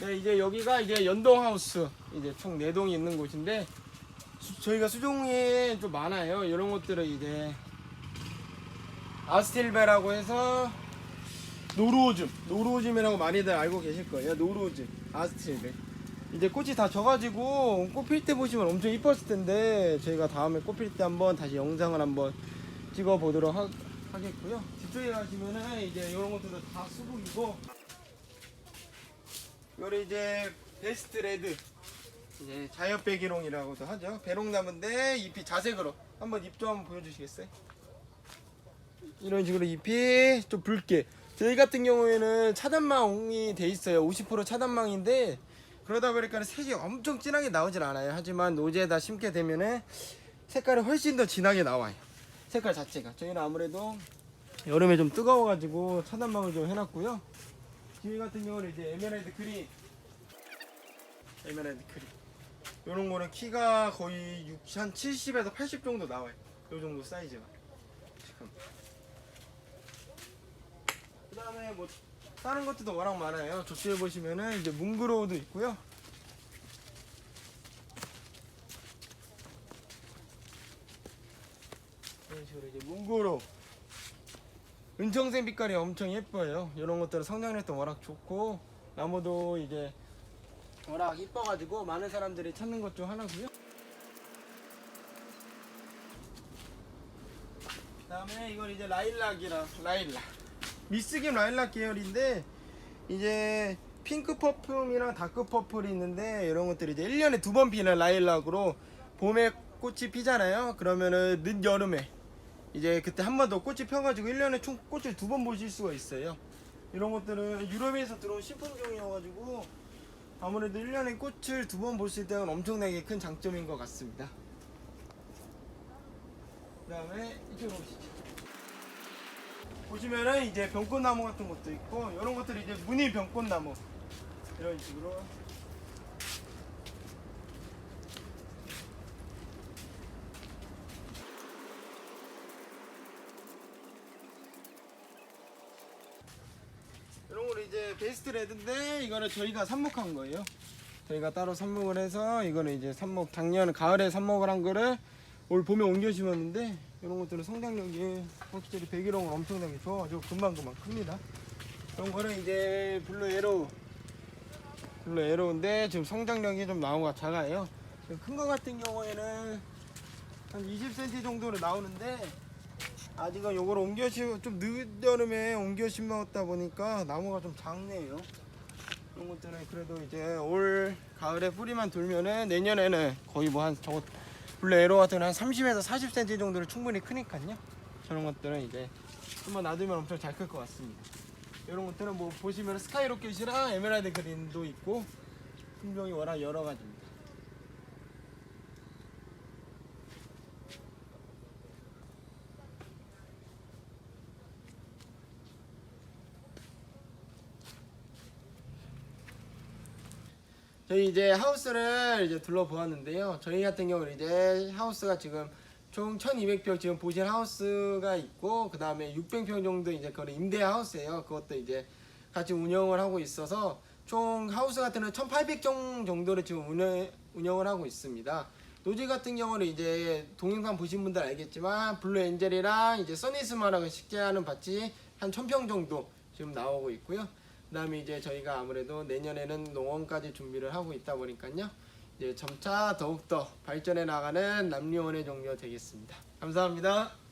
네, 이제 여기가 이제 연동 하우스 이제 총 네 동이 있는 곳인데 수- 저희가 수종이 좀 많아요. 이런 것들은 이제 아스틸베라고 해서 노루오줌, 노루오줌이라고 많이들 알고 계실 거예요. 노루오줌, 아스틸베. 이제 꽃이 다 져가지고 꽃필 때 보시면 엄청 이뻤을 텐데 저희가 다음에 꽃필 때 한번 다시 영상을 한번 찍어 보도록 하, 하겠고요. 뒤쪽에 가시면은 이제 이런 것들도 다 수국이고 요리 이제 베스트 레드 이제 자연 배기롱이라고도 하죠 배롱나무인데 잎이 자색으로 한번 잎 좀 보여주시겠어요? 이런 식으로 잎이 좀 붉게. 저희 같은 경우에는 차단망이 돼 있어요. 50% 차단망인데 그러다 보니까 색이 엄청 진하게 나오질 않아요. 하지만 노지에다 심게 되면은 색깔이 훨씬 더 진하게 나와요. 색깔 자체가. 저희는 아무래도 여름에 좀 뜨거워 가지고 차단망을 좀 해놨고요. 뒤에 같은 경우는 이제 에메랄드 그린. 에메랄드 그린. 요런 거는 키가 거의 6, 한 70에서 80 정도 나와요. 요 정도 사이즈가. 지금 그 다음에 뭐 다른 것들도 워낙 많아요 저쪽에 보시면은 이제 뭉그로우도 있고요 이런 식으로 이제 뭉그로우 은청색 빛깔이 엄청 예뻐요. 이런 것들은 성장력도 워낙 좋고 나무도 이제 워낙 이뻐가지고 많은 사람들이 찾는 것 중 하나고요. 그다음에 이건 이제 라일락이라 라일락 미스김 라일락 계열인데 이제 핑크 퍼퓸이랑 다크 퍼플이 있는데 이런 것들이 이제 1년에 두 번 피는 라일락으로 봄에 꽃이 피잖아요. 그러면은 늦 여름에 이제 그때 한 번 더 꽃이 펴가지고 1년에 총 꽃을 두 번 보실 수가 있어요. 이런 것들은 유럽에서 들어온 신품종이어가지고 아무래도 1년에 꽃을 두 번 볼 수 있다는 엄청나게 큰 장점인 것 같습니다. 그 다음에 이쪽으로 오시죠. 보시면은 이제 병꽃나무 같은 것도 있고 이런 것들이 이제 무늬 병꽃나무 이런 식으로 이런 거는 이제 베스트 레드인데 이거는 저희가 삽목한 거예요. 저희가 따로 삽목을 해서 이거는 이제 삽목 작년 가을에 삽목을 한 거를 올 봄에 옮겨 심었는데 이런 것들은 성장력이 확실히 배기롱은 엄청나게 좋아가지고 금방금방 큽니다. 이런 거는 이제 블루 에로우 블루 에로우인데 지금 성장력이 좀 나무가 작아요. 큰 거 같은 경우에는 한 20cm 정도로 나오는데 아직은 요걸 옮겨 심, 좀 늦여름에 옮겨 심었다 보니까 나무가 좀 작네요. 이런 것들은 그래도 이제 올 가을에 뿌리만 돌면은 내년에는 거의 뭐 한 저거 블루 에로 같은 건한 30에서 40cm 정도로 충분히 크니까요. 저런 것들은 이제 한번 놔두면 엄청 잘 클 것 같습니다. 이런 것들은 뭐 보시면 스카이 로켓이랑 에메랄드 그린도 있고 품종이 워낙 여러 가지입니다. 저희 이제 하우스를 이제 둘러보았는데요. 저희 같은 경우는 이제 하우스가 지금 총 1200평 지금 보실 하우스가 있고 그 다음에 600평 정도 이제 그런 임대 하우스예요. 그것도 이제 같이 운영을 하고 있어서 총 하우스 같은 경우는 1800정 정도를 지금 운영, 운영을 하고 있습니다. 노지 같은 경우는 이제 동영상 보신 분들 알겠지만 블루 엔젤이랑 이제 써니스마라고 식재하는 밭이 한 1000평 정도 지금 나오고 있고요. 그다음에 이제 저희가 아무래도 내년에는 농원까지 준비를 하고 있다 보니까요. 이제 점차 더욱더 발전해 나가는 남리원의 종류 되겠습니다. 감사합니다.